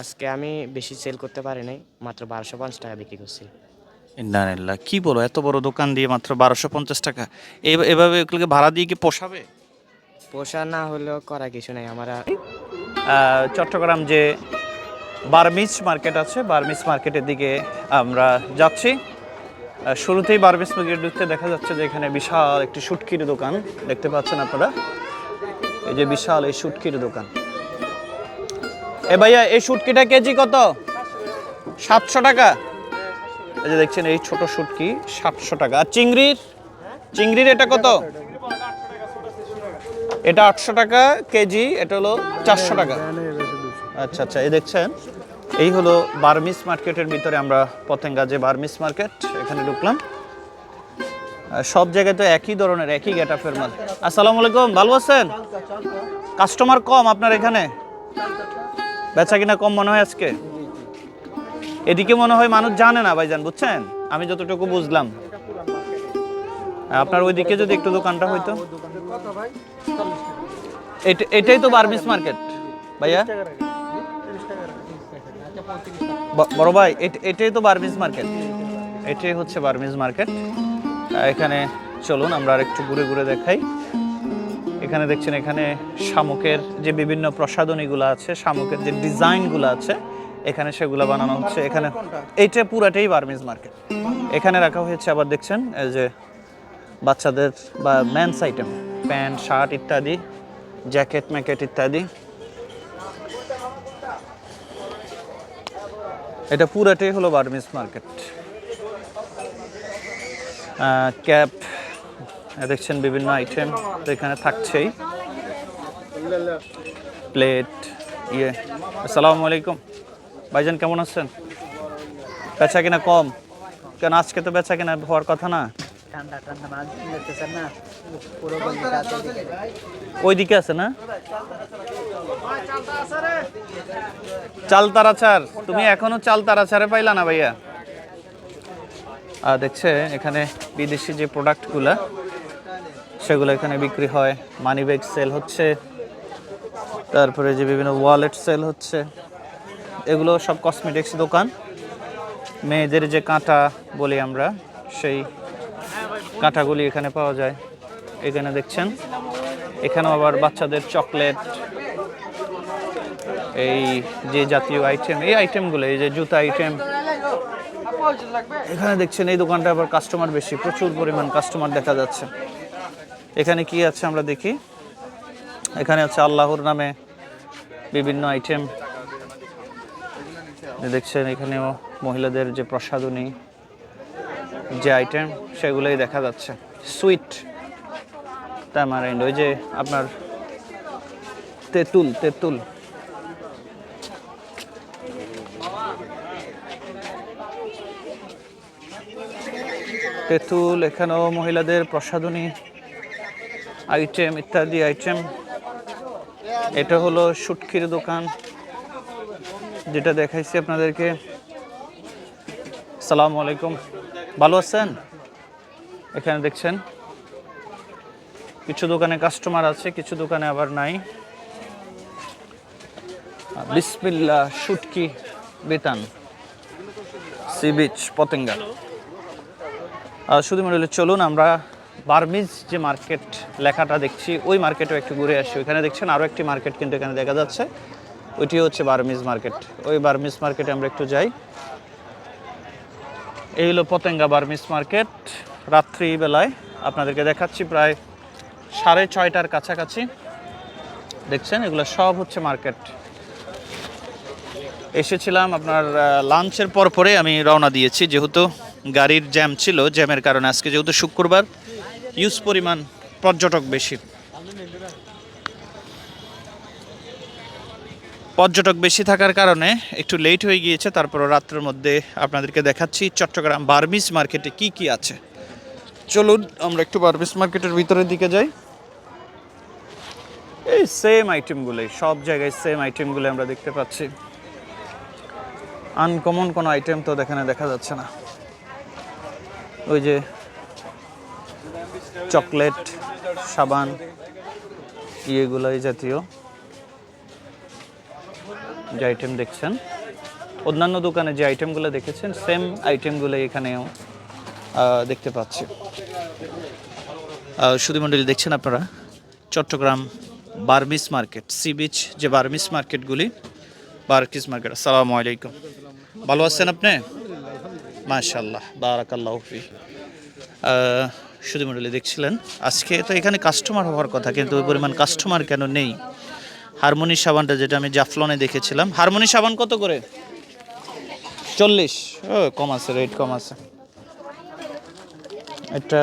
আজকে আমি বেশি সেল করতে পারি নাই মাত্র বারোশো পঞ্চাশ টাকা বিক্রি করছি। ইন্দানিল্লাহ কি বলো এত বড় দোকান দিয়ে মাত্র বারোশো পঞ্চাশ টাকা এভাবে এগুলোকে ভাড়া দিয়ে কি পোষাবে? পোষা না হলেও করা কিছু নাই আমরা চট্টগ্রাম যে বার্মিস মার্কেট আছে বার্মিস মার্কেটের দিকে আমরা যাচ্ছি। শুরুতেই বার্মিস মার্কেট ঢুকতে দেখা যাচ্ছে যে এখানে বিশাল একটি শুটকির দোকান দেখতে পাচ্ছেন আপনারা? এই যে বিশাল এই শুটকির দোকান। এ ভাইয়া, এই শুটকিটা কেজি কত? সাতশো টাকা। এই যে দেখছেন, এই ছোট শুটকি সাতশো টাকা। আর চিংড়ির? চিংড়ির এটা কত? এটা আটশো টাকা কেজি, এটা হলো চারশো টাকা। আচ্ছা আচ্ছা এই দেখছেন, এই হলো বার্মিস মার্কেটের ভিতরে আমরা পতেঙ্গা যে বার্মিস মার্কেট, এখানে ঢুকলাম। সব জায়গায় তো একই ধরনের, একই গেট আপের মাল। আসসালামু আলাইকুম, ভালো আছেন? কাস্টমার কম আপনার এখানে? বেচা কিনা কম মনে হয় আজকে? এদিকে মনে হয় মানুষ জানে না ভাইজান, বুঝছেন? আমি যতটুকু বুঝলাম। আপনার ওইদিকে যদি একটু দোকানটা হইতো। এটা- এটাই তো বার্মিস মার্কেট ভাইয়া। বড় ভাই, এট- এটাই তো বার্মিস মার্কেট এটাই হচ্ছে বার্মিস মার্কেট এখানে চলুন, আমরা আর একটু ঘুরে ঘুরে দেখাই। এখানে দেখছেন এখানে শামুকের যে বিভিন্ন প্রসাধনীগুলো আছে, শামুকের যে ডিজাইনগুলো আছে, এখানে সেগুলো বানানো হচ্ছে। এখানে এইটা পুরাটাই বার্মিস মার্কেট। এখানে রাখা হয়েছে আবার দেখছেন যে বাচ্চাদের বা ম্যানস আইটেম প্যান্ট, শার্ট ইত্যাদি, জ্যাকেট, ম্যাকেট ইত্যাদি। এটা পুরাটাই হলো বার্মিস মার্কেট। ক্যাপ দেখছেন বিভিন্ন আইটেম তো এখানে থাকছেই। প্লেট ইয়ে আসসালামু আলাইকুম। ভাইজান কেমন আছেন? বেচা কিনা কম? কেন আজকে তো বেচা কিনা হওয়ার কথা না? ওইদিকে আছে না? চাল তারাচার তুমি এখনও চাল তারাচারে পাইলা না ভাইয়া? আর দেখছে এখানে বিদেশি যে প্রোডাক্টগুলা সেগুলো এখানে বিক্রি হয়। মানি ব্যাগ সেল হচ্ছে। তারপরে যে বিভিন্ন ওয়ালেট সেল হচ্ছে। এগুলো সব কসমেটিক্স দোকান। মেয়েদের যে কাঁটা বলি আমরা, সেই কাঁটাগুলি এখানে পাওয়া যায়। এখানে দেখছেন। এখানেও আবার বাচ্চাদের চকলেট এই যে জাতীয় আইটেম এই আইটেমগুলো এই যে জুতা আইটেম এখানে দেখছেন এই দোকানটা আবার কাস্টমার বেশি, প্রচুর পরিমাণ কাস্টমার দেখা যাচ্ছে। এখানে কি আছে আমরা দেখি? এখানে হচ্ছে আল্লাহর নামে বিভিন্ন আইটেম দেখছেন এখানেও মহিলাদের যে প্রসাদনী যে আইটেম সেগুলোই দেখা যাচ্ছে। সুইট তামারাইন্ড ওই যে আপনার তেঁতুল তেঁতুল। তেঁতুল, এখানেও মহিলাদের প্রসাধনী। আইটেম ইত্যাদি আইটেম। এটা হলো শুটকির দোকান। যেটা দেখাইছি আপনাদেরকে। সালামু আলাইকুম। ভালো আছেন? এখানে দেখছেন? কিছু দোকানে কাস্টমার আছে, কিছু দোকানে আবার নাই। বিসমিল্লা শুটকি, বেতান, সি বিচ, পতেঙ্গা। শুধু মনে চলুন আমরা বার্মিজ যে মার্কেট লেখাটা দেখছি, ওই মার্কেটও একটু ঘুরে আসি। ওইখানে দেখছেন আরও একটি মার্কেট কিন্তু এখানে দেখা যাচ্ছে। ওইটি হচ্ছে বার্মিজ মার্কেট। ওই বার্মিজ মার্কেটে আমরা একটু যাই। এই হলো পতেঙ্গা বার্মিস মার্কেট। রাত্রিবেলায় আপনাদেরকে দেখাচ্ছি প্রায় সাড়ে ছয়টার কাছাকাছি। দেখছেন? এগুলো সব হচ্ছে মার্কেট। এসেছিলাম আপনার লাঞ্চের পর পরে আমি রওনা দিয়েছি। যেহেতু গাড়ির জ্যাম ছিল, জ্যামের কারণে আজকে যেহেতু শুক্রবার ইউজ পরিমাণ পর্যটক বেশি। পর্যটক বেশি থাকার কারণে একটু লেট হয়ে গিয়েছে তারপর রাত্রের মধ্যে আপনাদেরকে দেখাচ্ছি চট্টগ্রাম বার্মিস মার্কেটে কি কি আছে। চলুন, আমরা একটু বার্মিস মার্কেটের ভিতরের দিকে যাই। এই সেম আইটেমগুলোই সব জায়গায় সেম আইটেমগুলো আমরা দেখতে পাচ্ছি। আনকমন কোনো আইটেম তো এখানে দেখা যাচ্ছে না। ওই যে চকলেট, সাবান ইয়েগুলো এই জাতীয় যে আইটেম দেখছেন। অন্যান্য দোকানে যে আইটেমগুলো দেখেছেন সেম আইটেমগুলো এখানেও দেখতে পাচ্ছি। শুধু মন্ডলী দেখছেন আপনারা? Chittagong Burmese market, sea beach যে বার্মিস মার্কেটগুলি, বার্কিস মার্কেট। আসসালামু আলাইকুম। ভালো আছেন আপনি? মাশাল্লাহ বারাকাল্লাহ ফি শুধু মন্ডলী দেখছিলেন। আজকে তো এখানে কাস্টমার হওয়ার কথা, কিন্তু ওই পরিমাণ কাস্টমার কেন নেই? হারমোনি সাবানটা যেটা আমি জাফলনে দেখেছিলাম। হারমোনি সাবান কত করে? চল্লিশ। ও, কম আছে রেট কম আছে। এটা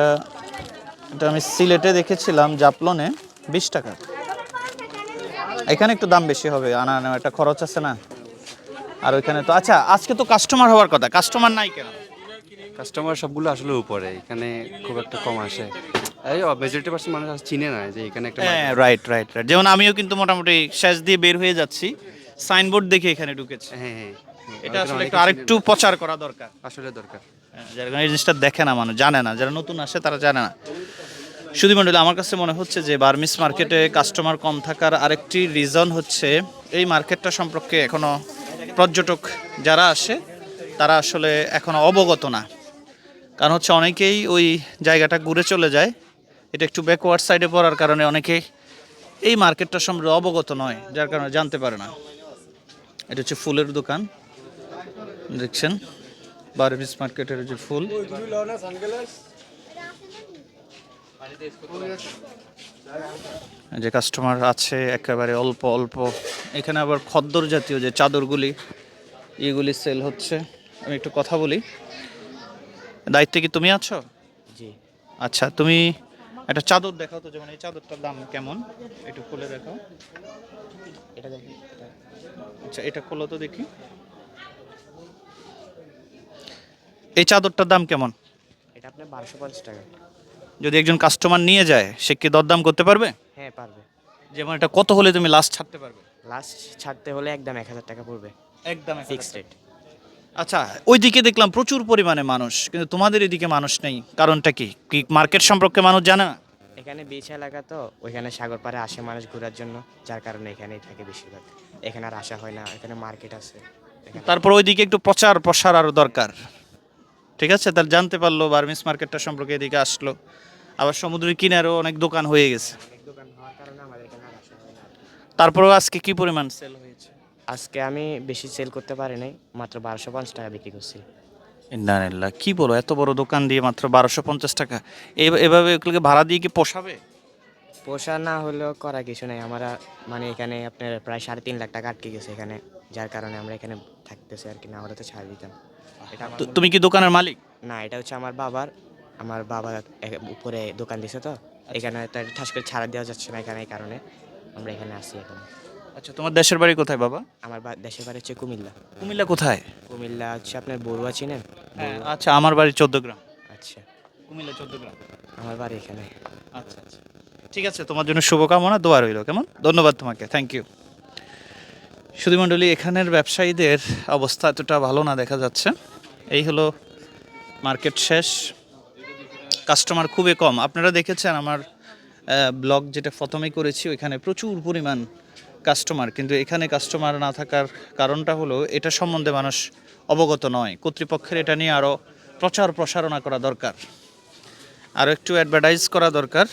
এটা আমি সিলেটে দেখেছিলাম জাফলনে, বিশ টাকা। এখানে একটু দাম বেশি হবে আনা আনা একটা খরচ আছে না। আর ওইখানে তো আচ্ছা আজকে তো কাস্টমার হওয়ার কথা। কাস্টমার নাই কেন? কাস্টমার সবগুলো আসলে উপরে এখানে খুব একটা কম আসে। এই মেজরিটি পার্সেন্ট মানুষ চিনে না যে এখানে একটা হ্যাঁ রাইট রাইট রাইট যেমন আমিও কিন্তু মোটামুটি শেষ দিয়ে বের হয়ে যাচ্ছি। সাইনবোর্ড দেখে এখানে ঢুকেছি। হ্যাঁ হ্যাঁ এটা আসলে একটু আরেকটু প্রচার করা দরকার। আসলে দরকার। হ্যাঁ, যারা এই জিনিসটা দেখে না মানুষ জানে না। যারা নতুন আসে তারা জানে না। শুধু মন্ডলী আমার কাছে মনে হচ্ছে যে বার্মিস মার্কেটে কাস্টমার কম থাকার আরেকটি রিজন হচ্ছে এই মার্কেটটা সম্পর্কে এখনও পর্যটক যারা আসে তারা আসলে এখনও অবগত না। কারণ হচ্ছে অনেকেই ওই জায়গাটা ঘুরে চলে যায়। এটা একটু ব্যাকওয়ার্ড সাইডে পড়ার কারণে অনেকে এই মার্কেটটা সম্পর্কে অবগত নয়, যার কারণে জানতে পারে না। এটা হচ্ছে ফুলের দোকান, দেখছেন? বারবিস মার্কেটের যে ফুল। যে কাস্টমার আছে একেবারে অল্প অল্প। এখানে আবার খদ্দর জাতীয় যে চাদরগুলি, এগুলি সেল হচ্ছে। আমি একটু কথা বলি। দায়িত্বে কি তুমি আছো? জি। আচ্ছা তুমি একটা চাদর দেখাও তো যেমন এই চাদরটার দাম কেমন? একটু খুলে দেখাও। এটা এটা। আচ্ছা এটা খোলো তো দেখি। এই চাদরটার দাম কেমন? এটা আপনার বারোশো পঞ্চাশ টাকা। যদি একজন কাস্টমার নিয়ে যায় সে কি দরদাম করতে পারবে? হ্যাঁ পারবে। যেমন এটা কত হলে তুমি লাস্ট ছাড়তে পারবে? লাস্ট ছাড়তে হলে একদম এক হাজার টাকা পড়বে। একদম ফিক্সড রেট আচ্ছা ওইদিকে দেখলাম প্রচুর পরিমাণে মানুষ কিন্তু তোমাদের এদিকে মানুষ নেই। কারণটা কি? কি মার্কেট সম্পর্কে মানুষ জানে না? এখানে বিচ এলাকা তো ওইখানে সাগর পাড়ে আসে মানুষ ঘোরার জন্য যার কারণে এখানেই থাকে বেশিরভাগ। এখানে আর আসা হয় না এখানে মার্কেট আছে। তারপর ওইদিকে একটু প্রচার প্রসার আরও দরকার। ঠিক আছে? তাহলে জানতে পারল বার্মিস মার্কেটটা সম্পর্কে এদিকে আসলো। আবার সমুদ্রের কিনারেও অনেক দোকান হয়ে গেছে। হয় তারপরেও আজকে কি পরিমাণ সেল হয়েছে? আজকে আমি বেশি সেল করতে পারি নাই মাত্র বারোশো পঞ্চাশ টাকা বিক্রি করছি। ইন্দানিল্লাহ কি বলো এত বড় দোকান দিয়ে মাত্র বারোশো পঞ্চাশ টাকা এভাবে এগুলোকে ভাড়া দিয়ে কি পোষাবে? পোষা না হলেও করা কিছু নেই আমরা মানে এখানে আপনার প্রায় সাড়ে তিন লাখ টাকা আটকে গেছে এখানে যার কারণে আমরা এখানে থাকতেছি আর কি না হলে তো ছাড় দিতাম। এটা আমার তুমি কি দোকানের মালিক? না এটা হচ্ছে আমার বাবার আমার বাবা এক- উপরে দোকান দিছে তো এখানে তার ঠাস করে ছাড়া দেওয়া যাচ্ছে না এখানে এই কারণে আমরা এখানে আসি এখানে। আচ্ছা তোমার দেশের বাড়ি কোথায় বাবা? আমার বা- দেশের বাড়ি হচ্ছে কুমিল্লা। কুমিল্লা কোথায়? কুমিল্লা হচ্ছে আপনার বড়ুয়া চিনেন? বড়ুয়া? আচ্ছা আমার বাড়ি চোদ্দ গ্রাম। আচ্ছা। কুমিল্লা চোদ্দ গ্রাম। আমার বাড়ি এখানে। আচ্ছা আচ্ছা। ঠিক আছে তোমার জন্য শুভকামনা দোয়া রইল কেমন? ধন্যবাদ তোমাকে থ্যাংক ইউ সুধী মণ্ডলী এখানের ব্যবসায়ীদের অবস্থা এতটা ভালো না দেখা যাচ্ছে। এই হলো মার্কেট শেষ। কাস্টমার খুবই কম। আপনারা দেখেছেন আমার ব্লগ যেটা প্রথমেই করেছি ওইখানে প্রচুর পরিমাণ কাস্টমার কিন্তু এখানে কাস্টমার না থাকার কারণটা হলো এটা সম্বন্ধে মানুষ অবগত নয়। কর্তৃপক্ষের এটা নিয়ে আরও প্রচার প্রসারণা করা দরকার। আরও একটু অ্যাডভার্টাইজ করা দরকার,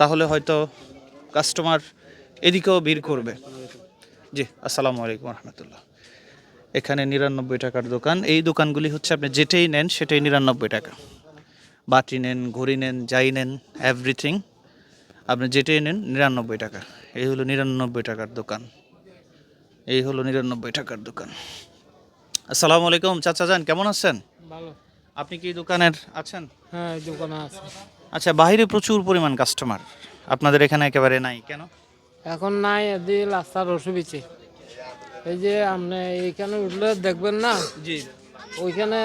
তাহলে হয়তো কাস্টমার এদিকেও ভিড় করবে। জি, আসসালামু আলাইকুম রহমতুল্লাহ। এখানে নিরানব্বই টাকার দোকান। এই দোকানগুলি হচ্ছে আপনি যেটাই নেন সেটাই নিরানব্বই টাকা। বাটি নেন, ঘড়ি নেন, যাই নেন এভরিথিং আপনি যেটাই নেন নিরানব্বই টাকা। এই হলো নিরানব্বই টাকার দোকান। এই হলো নিরানব্বই টাকার দোকান। আসসালামু আলাইকুম চাচা যান কেমন আছেন? ভালো। আপনি কি দোকানের আছেন? হ্যাঁ দোকানে আছে। আচ্ছা বাইরে প্রচুর পরিমাণ কাস্টমার আপনাদের এখানে একেবারে নাই কেন? এখন নাই এদি রাস্তার অসুবিধে। এই যে আপনি এইখানে উঠলে দেখবেন না? জি। ওইখানে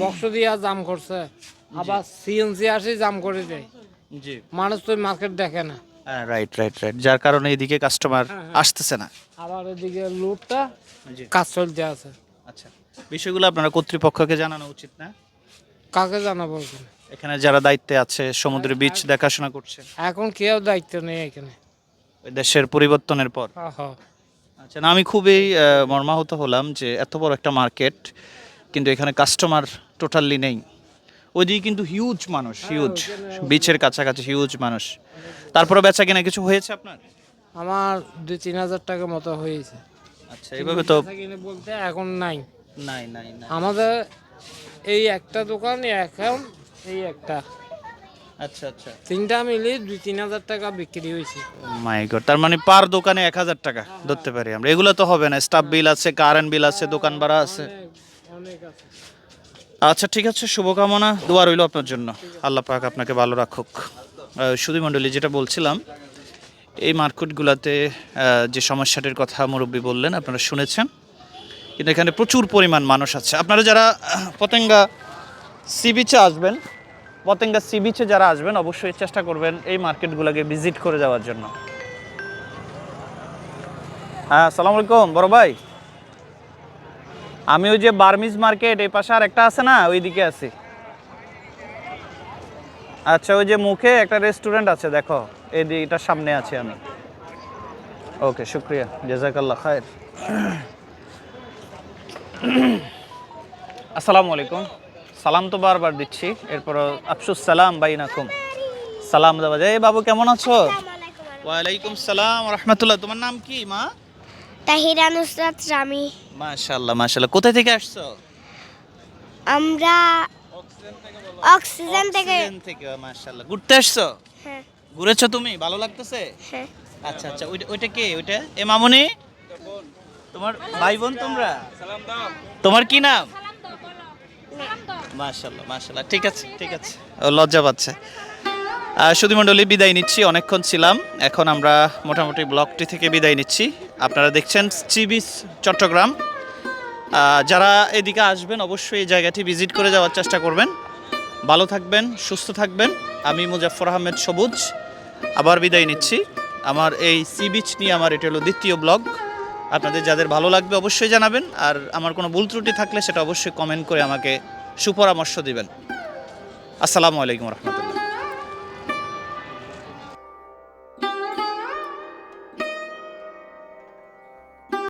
বক্স দিয়া জাম করছে। আবার সিএনসি আসি জাম করে দেয়। জি। মানুষ তো মার্কেট দেখে না। রাইট রাইট রাইট যার কারণে এদিকে কাস্টমার আসতেছে না। আবার এদিকে লুটটা কাজ চলতে আছে। আচ্ছা বিষয়গুলো আপনারা কর্তৃপক্ষকে জানানো উচিত না? কাকে জানাব এখানে? যারা দায়িত্বে আছে সমুদ্রের বিচ দেখাশোনা করছে এখন কেউ দায়িত্ব নেই এখানে। ওই দেশের পরিবর্তনের পর। হ্যাঁ হ্যাঁ। আচ্ছা আচ্ছা না, আমি খুবই মর্মাহত হলাম যে এত বড় একটা মার্কেট কিন্তু এখানে কাস্টমার টোটালি নেই। ওইদিকে কিন্তু হিউজ মানুষ হিউজ বিচের কাছাকাছি হিউজ মানুষ। তারপরে বেচা কিনা কিছু হয়েছে আপনার? আমার দুই তিন হাজার টাকা মতো হয়েছে। আচ্ছা এইভাবে তো বলতে এখন নাই। নাই নাই নাই। আমাদের এই একটা দোকান এখন এই একটা। আচ্ছা আচ্ছা। তিনটা মিলে দুই তিন হাজার টাকা বিক্রি হয়েছে। মাই গড তার মানে পার দোকানে এক হাজার টাকা ধরতে পারি আমরা। এগুলো তো হবে না স্টাফ বিল আছে কারেন্ট বিল আছে দোকান ভাড়া আছে। অনেক আছে। আচ্ছা ঠিক আছে, শুভকামনা, দোয়া রইল আপনার জন্য। আল্লাহ পাক আপনাকে ভালো রাখুক। সুধী মণ্ডলী, যেটা বলছিলাম, এই মার্কেটগুলোতে যে সমস্যাটির কথা মুরব্বী বললেন, আপনারা শুনেছেন। কিন্তু এখানে প্রচুর পরিমাণ মানুষ আছে। আপনারা যারা পতেঙ্গা সি বিচে আসবেন, পতেঙ্গা সি বিচে যারা আসবেন, অবশ্যই চেষ্টা করবেন এই মার্কেটগুলোকে ভিজিট করে যাওয়ার জন্য। হ্যাঁ আসসালামু আলাইকুম, বড় ভাই। আমি ওই যে বার্মিজ মার্কেট এই পাশে আর একটা আছে না ওইদিকে আছি। আচ্ছা ওই যে মুখে একটা রেস্টুরেন্ট আছে দেখো। এই এটার সামনে আছি আমি। ওকে শুক্রিয়া। জাজাকাল্লাহ খায়ের। আসসালামু আলাইকুম। সালাম তো বারবার দিচ্ছি। এরপর আফসুস সালাম বাইনাকুম। সালাম দেওয়া যায়। এই বাবু কেমন আছো? ওয়ালাইকুম সালাম। রহমতুল্লাহ। তোমার নাম কি মা? তাহিরা নুসরাত রামি। মাশাল্লাহ মাশাল্লাহ কোথায় থেকে আসছো? আমরা অক্সিজেন থেকে অক্সিজেন থেকে। মাশাআল্লাহ। ঘুরতে আসছো? হ্যাঁ। ঘুরেছো তুমি? ভালো লাগতেছে? হ্যাঁ। আচ্ছা আচ্ছা। ওইটা ওইটা কে? ওইটা? এ মামুনি? তোমার ভাই বোন তোমরা? তোমার কি নাম? মাশাআল্লাহ মাশাআল্লাহ। ঠিক আছে ঠিক আছে। ও লজ্জা পাচ্ছে। সুধী মণ্ডলী, বিদায় নিচ্ছি, অনেকক্ষণ ছিলাম। এখন আমরা মোটামুটি ব্লকটি থেকে বিদায় নিচ্ছি। আপনারা দেখছেন চিবিস চট্টগ্রাম। যারা এদিকে আসবেন, অবশ্যই এই জায়গাটি ভিজিট করে যাওয়ার চেষ্টা করবেন। ভালো থাকবেন, সুস্থ থাকবেন। আমি মুজাফর আহমেদ সবুজ। আবার বিদায় নিচ্ছি। আমার এই সি বিচ নিয়ে আমার, এটা হলো দ্বিতীয় ব্লগ আপনাদের যাদের ভালো লাগবে, অবশ্যই জানাবেন। আর আমার কোনো ভুল ত্রুটি থাকলে, সেটা অবশ্যই কমেন্ট করে আমাকে সুপরামর্শ দিবেন। আসসালামু আলাইকুম রহমতুল্লাহ।